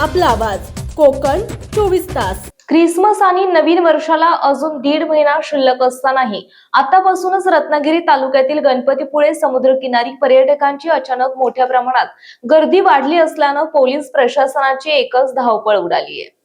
आपला आवाज. कोकण चोवीस तास. ख्रिसमस आणि नवीन वर्षाला अजून दीड महिना शिल्लक असतानाही आतापासूनच रत्नागिरी तालुक्यातील गणपतीपुळे समुद्रकिनारी पर्यटकांची अचानक मोठ्या प्रमाणात गर्दी वाढली असल्यानं पोलीस प्रशासनाची एकच धावपळ उडाली आहे.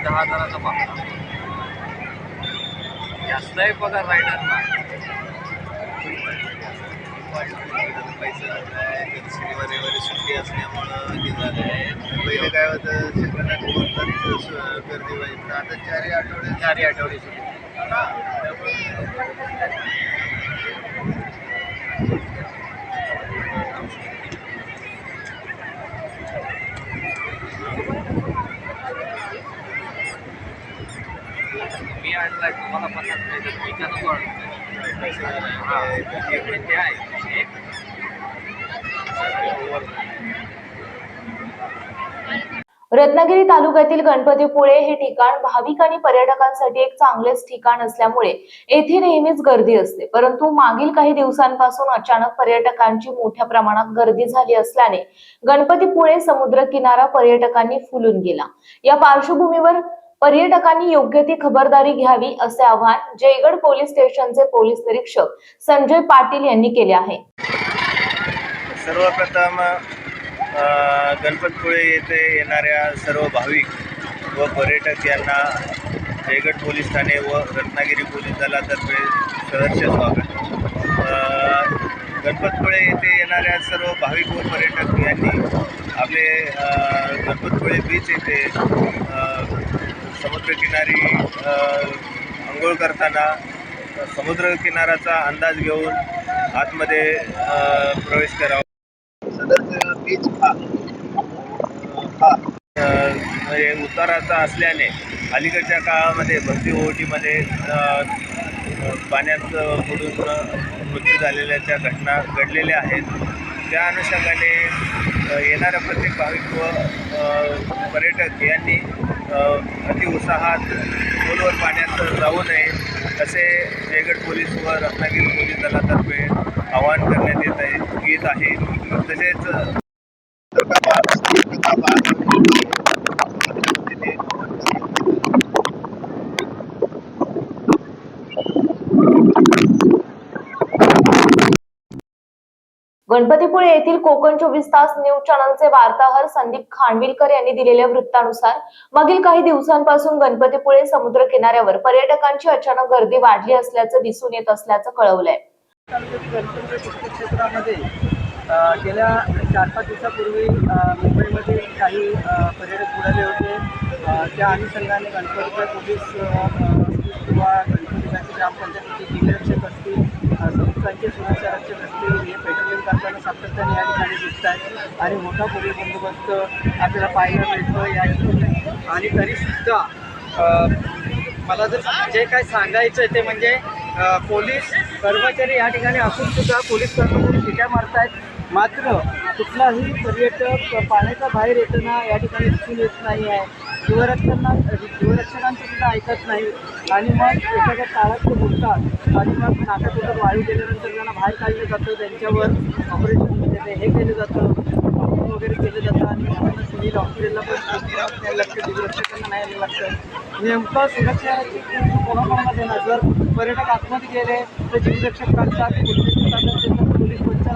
कमी दहा हजाराचा पगार जास्त आहे पगार रायडरला शनिवार रविवारी सुट्टी असल्यामुळं हे झालं आहे पहिले काय होतं गर्दी व्हायची. आता चारही आठवडे चारही आठवडे सुरू मी तुम्हाला पन्नास नाही तर नको इकडे ते आहे रत्नागिरी तालुक्यातील गणपतीपुळे हे ठिकाण भाविक आणि पर्यटकांसाठी एक चांगलेच ठिकाण असल्यामुळे येथे नेहमीच गर्दी असते. परंतु मागील काही दिवसांपासून अचानक पर्यटकांची मोठ्या प्रमाणात गर्दी झाली असल्याने गणपतीपुळे समुद्र किनारा पर्यटकांनी फुलून गेला. या पार्श्वभूमीवर पर्यटकांनी योग्य ती खबरदारी घ्यावी असे आवाहन जयगड पोलीस स्टेशनचे पोलीस निरीक्षक संजय पाटील यांनी केले आहे. सर्वप्रथम गणपतपुळे येथे येणाऱ्या सर्व भाविक व पर्यटक यांना जयगड पोलीस ठाणे व रत्नागिरी पोलीस दलातर्फे सहर्ष स्वागत. गणपतपुळे येथे येणाऱ्या सर्व भाविक व पर्यटक यांनी आपले गणपतपुळे बीच येथे समुद्रकिनारी आंघोळ करताना समुद्रकिनाराचा अंदाज घेऊन आतमध्ये प्रवेश करावा. सदर बीच हा म्हणजे उताराचा असल्याने अलीकडच्या काळामध्ये भरती ओहोटीमध्ये पाण्यात बुडून मृत्यू झालेल्याच्या घटना घडलेल्या आहेत. त्या अनुषंगाने येणाऱ्या प्रत्येक भाविक व पर्यटक यांनी अतिउत्साहात खोलवर पाण्यात जाऊ नये. असे जयगड पोलीस व रत्नागिरी पोलीस दलातर्फे आवाहन करण्यात येत आहे येत आहे. तसेच गणपतीपुळे येथील कोकण चोवीस तास न्यूज चॅनलचे वार्ताहर संदीप खानविलकर यांनी दिलेल्या वृत्तानुसार मागील काही दिवसांपासून गणपतीपुळे समुद्र किनाऱ्यावर पर्यटकांची अचानक गर्दी वाढली असल्याचं दिसून येत असल्याचं कळवलंय. क्षेत्रामध्ये गेल्या चार पाच दिवसापूर्वी मुंबईमध्ये काही पर्यटक बुडाले होते. त्या अनुषंगाने गणपतीच्या पोलीस किंवा गणपतीसाठी ग्रामपंचायतीचे जिल्हारक्षक असतील संस्थांचे सुरक्षा रक्षक असतील हे पेट्रोलिंग करताना सातत्याने या ठिकाणी दिसत आहेत आणि मोठा पोलीस बंदोबस्त आपल्याला पाहायला मिळतो या ठिकाणी आणि तरीसुद्धा मला जर जे काय सांगायचं आहे ते म्हणजे पोलीस कर्मचारी या ठिकाणी असूनसुद्धा पोलीस कर्मचारी शिट्या आहेत मात्र कुठलाही पर्यटक पाण्याच्या बाहेर येताना या ठिकाणी दिसून येत नाही आहे शिवरक्षणा जीवरक्षकांचं सुद्धा ऐकत नाही. आणि मग एखाद्या काळात ते बोलतात आणि मग नाकातोटात वायू गेल्यानंतर त्यांना बाहेर काढलं जातं त्यांच्यावर ऑपरेशन म्हणजे हे केलं जातं. वगैरे केलं जातं. आणि त्यांना सिव्हिल हॉस्पिटलला पण नाही लागतं जीवरक्षकांना नाही लागतं नेमकं सुरक्षा कोणाकोणाला देणार जर पर्यटक आतमध्ये गेले तर जीवरक्षक करतात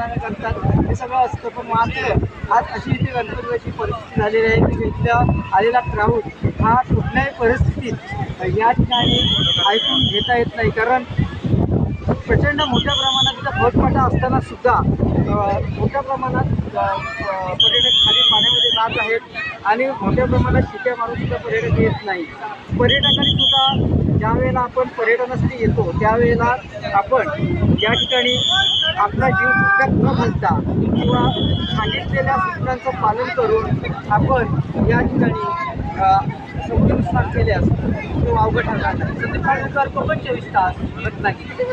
पोलीस करतात. हे सगळं असतं पण मात्र आज अशी इथे गणपतीची परिस्थिती झालेली आहे की इथल्या आलेला क्राऊड हा कुठल्याही परिस्थितीत या ठिकाणी ऐकून घेता येत नाही. कारण प्रचंड मोठ्या प्रमाणात इथं फटफटा असताना सुद्धा मोठ्या प्रमाणात पर्यटक खाली पाण्यामध्ये जात आहेत आणि मोठ्या प्रमाणात शिट्या मारून सुद्धा पर्यटक येत नाही. पर्यटकांनी सुद्धा ज्या वेळेला आपण पर्यटनासाठी येतो त्यावेळेला आपण या ठिकाणी आपला जीव धोक्यात न घालता किंवा सांगितलेल्या सूचनांचं पालन करून आपण या ठिकाणी अ, समुद्र स्नान केल्यास तो अवघड ठरणार नाही. संदीप खांडेकर पण चोवीस तास होत रत्नागिरी